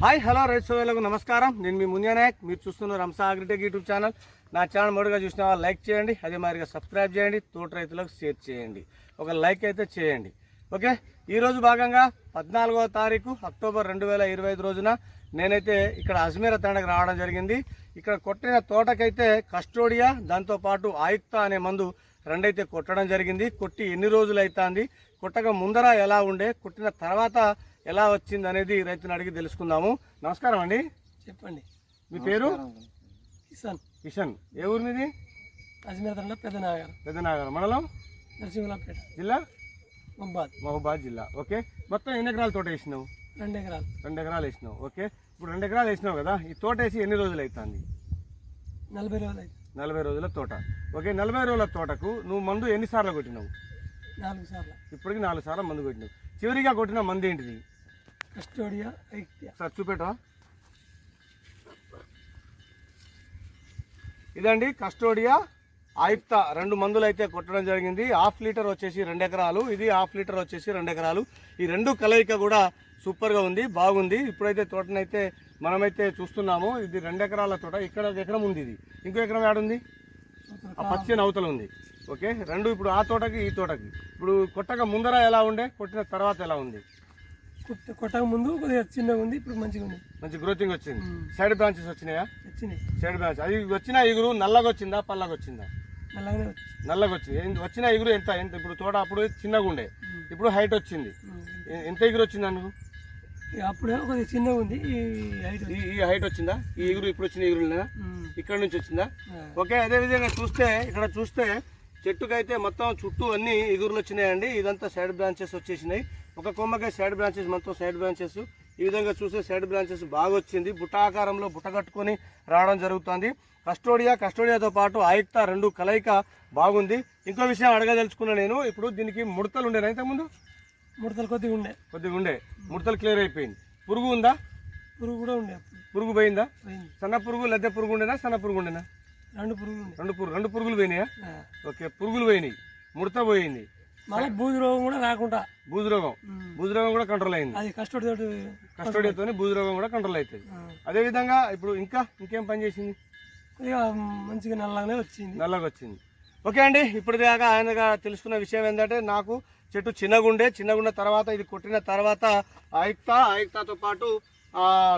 Hi hello రైతు సోదరులకు నమస్కారం. నేను మీ మునియా మీరు చూస్తున్న రంసా అగ్రిటెక్ యూట్యూబ్ ఛానల్. నా ఛానల్ మొదటిగా చూసిన వాళ్ళు లైక్ చేయండి అదే మాదిరిగా సబ్స్క్రైబ్ చేయండి తోట రైతులకు షేర్ చేయండి. ఒక లైక్ అయితే చేయండి. ఓకే? ఈరోజు భాగంగా పద్నాలుగో తారీఖు అక్టోబర్ రెండు వేల ఇరవై ఐదు రోజున నేనైతే ఇక్కడ అజ్మీర తండకు రావడం జరిగింది. ఇక్కడ కొట్టిన తోటకైతే కస్టోడియా దాంతోపాటు ఆయుక్త అనే మందు రెండైతే కొట్టడం జరిగింది. కొట్టి ఎన్ని రోజులు అవుతుంది కొట్టక ముందర ఎలా ఉండే? కొట్టిన తర్వాత ఎలా వచ్చింది అనేది రైతుని అడిగి తెలుసుకుందాము. నమస్కారం అండి. చెప్పండి. మీ పేరు? కిసాన్ కిషన్. ఏ ఊరు మీది అజ్మీర్ తండ పెద్ద నాగర్ పెద్దనాగర్ మండలం? నరసింహులపేట. జిల్లా? మొబ్బాద్ మహబూబాద్ జిల్లా. ఓకే. మొత్తం ఎన్ని ఎకరాల తోట వేసినావు? రెండు ఎకరాలు. రెండు ఎకరాలు వేసినావు. ఓకే. ఇప్పుడు రెండు ఎకరాలు వేసినావు కదా ఈ తోట వేసి ఎన్ని రోజులు అవుతుంది నలభై రోజులు అయితే నలభై రోజుల తోట. ఓకే నలభై రోజుల తోటకు నువ్వు మందు ఎన్నిసార్లు కొట్టినావు? నాలుగు సార్లు. ఇప్పటికి నాలుగు సార్లు మందు కొట్టినావు. చివరిగా కొట్టిన మందు ఏంటిది? కస్టోడియా ఐక్య. సార్ చూపెట్టవా? ఇదండి కస్టోడియా ఆయుక్త. రెండు మందులు అయితే కొట్టడం జరిగింది. హాఫ్ లీటర్ వచ్చేసి రెండు ఎకరాలు. ఇది హాఫ్ లీటర్ వచ్చేసి రెండు ఎకరాలు. ఈ రెండు కలయిక కూడా సూపర్గా ఉంది బాగుంది. ఇప్పుడైతే తోటనైతే మనమైతే చూస్తున్నాము. ఇది రెండు ఎకరాల తోట. ఇక్కడ ఒక ఎకరం ఉంది ఇది. ఇంకో ఎకరం ఏడుంది ఆ పచ్చని అవతల ఉంది. ఓకే? రెండు ఇప్పుడు ఆ తోటకి ఈ తోటకి. ఇప్పుడు కొట్టక ముందర ఎలా ఉండే? కొట్టిన తర్వాత ఎలా ఉంది? కొట్టక ముందు కొద్దిగా చిన్నగా ఉంది ఇప్పుడు మంచిగా ఉంది. మంచి గ్రోతింగ్ వచ్చింది. సైడ్ బ్రాంచెస్ వచ్చినాయా? వచ్చినాయి. సైడ్ బ్రాంచ్ అది వచ్చిన ఇగురు నల్లగా వచ్చిందా పల్లగా వచ్చిందా? నల్లగానే నల్లగా వచ్చింది. వచ్చిన ఇగురు ఎంత? ఎంత? ఇప్పుడు తోట అప్పుడు చిన్నగా ఉండే. ఇప్పుడు హైట్ వచ్చింది. ఎంత ఇగురు వచ్చిందా ఇక అప్పుడే కొద్దిగా చిన్నగా ఉంది ఈ హైట్ వచ్చిందా. ఈ ఇగురు ఇప్పుడు వచ్చిన ఇగురు ఇక్కడ నుంచి వచ్చిందా? ఓకే అదే విధంగా చూస్తే ఇక్కడ చూస్తే చెట్టుకైతే మొత్తం చుట్టూ అన్ని ఇగురులు వచ్చినాయండి. ఇదంతా సైడ్ బ్రాంచెస్ వచ్చేసినాయి. ఒక కొమ్మకే సైడ్ బ్రాంచెస్ మొత్తం సైడ్ బ్రాంచెస్ ఈ విధంగా చూస్తే సైడ్ బ్రాంచెస్ బాగా వచ్చింది. బుట్ట ఆకారంలో బుట్ట కట్టుకొని రావడం జరుగుతుంది. కస్టోడియా కస్టోడియాతో పాటు ఆయుక్త రెండు కలయిక బాగుంది. ఇంకో విషయం అడగదలుచుకున్నా నేను. ఇప్పుడు దీనికి ముడతలు ఉండేనా ఇంతకుముందు ముడతలు కొద్దిగా ఉండే. కొద్దిగా ఉండే. ముడతలు క్లియర్ అయిపోయింది. పురుగు ఉందా? పురుగు కూడా ఉండే పురుగు పోయిందా? సన్న పురుగు లద్దె పురుగు ఉండేనా సన్న పురుగు ఉండేనా? రెండు పురుగులు రెండు పురుగు రెండు పురుగులు పోయినాయా. ఓకే పురుగులు పోయినాయి. ముడత పోయింది. మళ్ళీ బూజు రోగం కూడా రాకుండా. బూజు రోగం. బూజు రోగం కూడా కంట్రోల్ అయింది. అది కస్టోడి తోటి కస్టోడియాతో బూజు రోగం కూడా కంట్రోల్ అవుతుంది. అదే విధంగా ఇప్పుడు ఇంకా ఇంకేం పని చేసింది? కొద్దిగా మంచిగా నల్లగానే వచ్చింది. నల్లగా వచ్చింది. ఓకే అండి ఇప్పుడు దాకా ఆయనగా తెలుసుకున్న విషయం ఏంటంటే నాకు చెట్టు చిన్నగుండే చిన్నగున్న తర్వాత ఇది కొట్టిన తర్వాత ఆయుక్త ఆయుక్తతో పాటు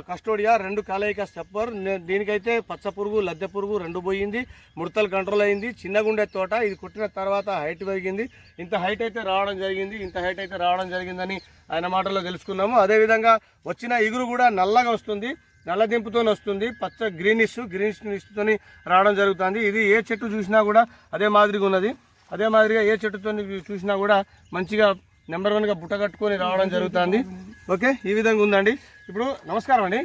కస్టోడియా రెండు కలయిక స్టెప్పర్. దీనికైతే పచ్చ పురుగు లద్దె పురుగు రెండు పోయింది. ముడతలు కంట్రోల్ అయింది. చిన్నగుండే తోట. ఇది కొట్టిన తర్వాత హైట్ పెరిగింది. ఇంత హైట్ అయితే రావడం జరిగింది. ఇంత హైట్ అయితే రావడం జరిగిందని ఆయన మాటల్లో తెలుసుకున్నాము. అదేవిధంగా వచ్చిన ఇగురు కూడా నల్లగా వస్తుంది. నల్ల దింపుతో వస్తుంది. పచ్చ గ్రీనిష్ గ్రీనిష్తో రావడం జరుగుతుంది. ఇది ఏ చెట్టు చూసినా కూడా అదే మాదిరిగా ఉన్నది. అదే మాదిరిగా ఏ చెట్టుతో చూసినా కూడా మంచిగా నెంబర్ వన్గా బుట్ట కట్టుకొని రావడం జరుగుతుంది. ఓకే? ఈ విధంగా ఉందండి. ఇప్పుడు నమస్కారం అండి.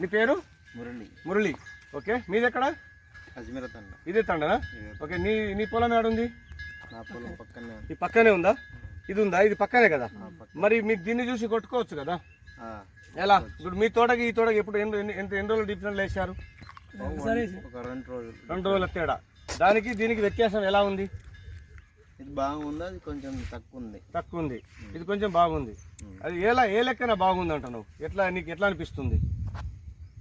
మీ పేరు? మురళి. మురళి. ఓకే మీది ఎక్కడ అజ్మీర తండ. ఇదే తండనా? ఓకే నీ నీ పొలం ఏడుంది నా పొలం పక్కనే ఉంది. ఈ పక్కనే ఉందా? ఇది ఉందా? ఇది పక్కనే కదా? మరి మీకు దీన్ని చూసి కొట్టుకోవచ్చు కదా? ఎలా? ఇప్పుడు మీ తోటకి ఈ తోటకి ఎప్పుడు ఎన్ని ఎన్ని- ఎంత ఎన్ని రోజులు డిఫరెంట్ వేశారు? సరే ఒక రెండు రోజులు. రెండు రోజుల తేడా. దానికి దీనికి వ్యత్యాసం ఎలా ఉంది? ఇది బాగుంది అది కొంచెం తక్కువ ఉంది తక్కువ ఉంది ఇది కొంచెం బాగుంది. అది ఎలా ఏ లెక్కన బాగుంది అంటున్నావు ఎట్లా నీకు ఎట్లా అనిపిస్తుంది?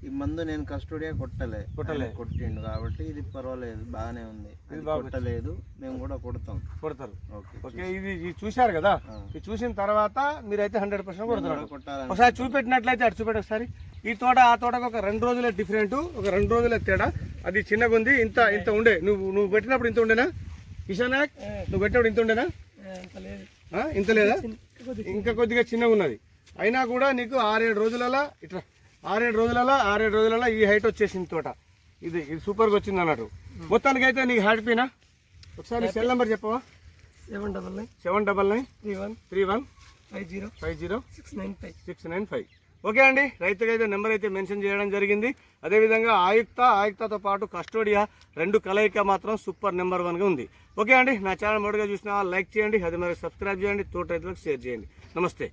ఈ మందు నేను కస్టోడియా కొట్టలే. కొట్టలే. కొట్టిండు కాబట్టి ఇది పర్వాలేదు బాగానే ఉంది. ఇది కొట్టలేదు మేము కూడా కొడతాం. కొడతారు. ఓకే ఓకే ఇది ఇది చూశారు కదా. ఇది చూసిన తర్వాత మీరైతే హండ్రెడ్ పర్సెంట్ కొడుతున్నారు కూడా కొట్టాలని ఒకసారి చూపెట్టినట్లయితే అటు చూపెట్టు ఒకసారి. ఈ తోట ఆ తోటకు ఒక రెండు రోజులే డిఫరెంట్ ఒక రెండు రోజులే తేడా. అది చిన్నగా ఉంది ఇంత ఇంత ఉండే. నువ్వు నువ్వు పెట్టినప్పుడు ఇంత ఉండేనా? కిషన్ నాయక్ నువ్వు పెట్టినప్పుడు ఇంత ఉండేనా ఆ? ఇంత లేదా? ఇంకా కొద్దిగా చిన్నగా ఉన్నది. అయినా కూడా నీకు ఆరేడు రోజులలో ఇట్లా ఆరేడు రోజులలో ఆరేడు రోజులలో ఈ హైట్ వచ్చేసింది తోట. ఇది ఇది సూపర్గా వచ్చింది అన్నట్టు. మొత్తానికి అయితే నీకు హ్యాపీనా ఒకసారి సెల్ నెంబర్ చెప్పవా? Seven double nine. Seven double nine three one. Three one five zero. Five zero six nine five. Six nine five. Okay అండి. రైతుకి అయితే నెంబర్ అయితే మెన్షన్ చేయడం జరిగింది. అదేవిధంగా ఆయుక్త ఆయుక్తతో పాటు కస్టోడియా రెండు కలయిక మాత్రం సూపర్ నెంబర్ వన్గా ఉంది. ఓకే అండి. నా ఛానల్ మొదటిగా చూసిన లైక్ చేయండి అది మరి సబ్స్క్రైబ్ చేయండి తోట రైతులకు షేర్ చేయండి. నమస్తే.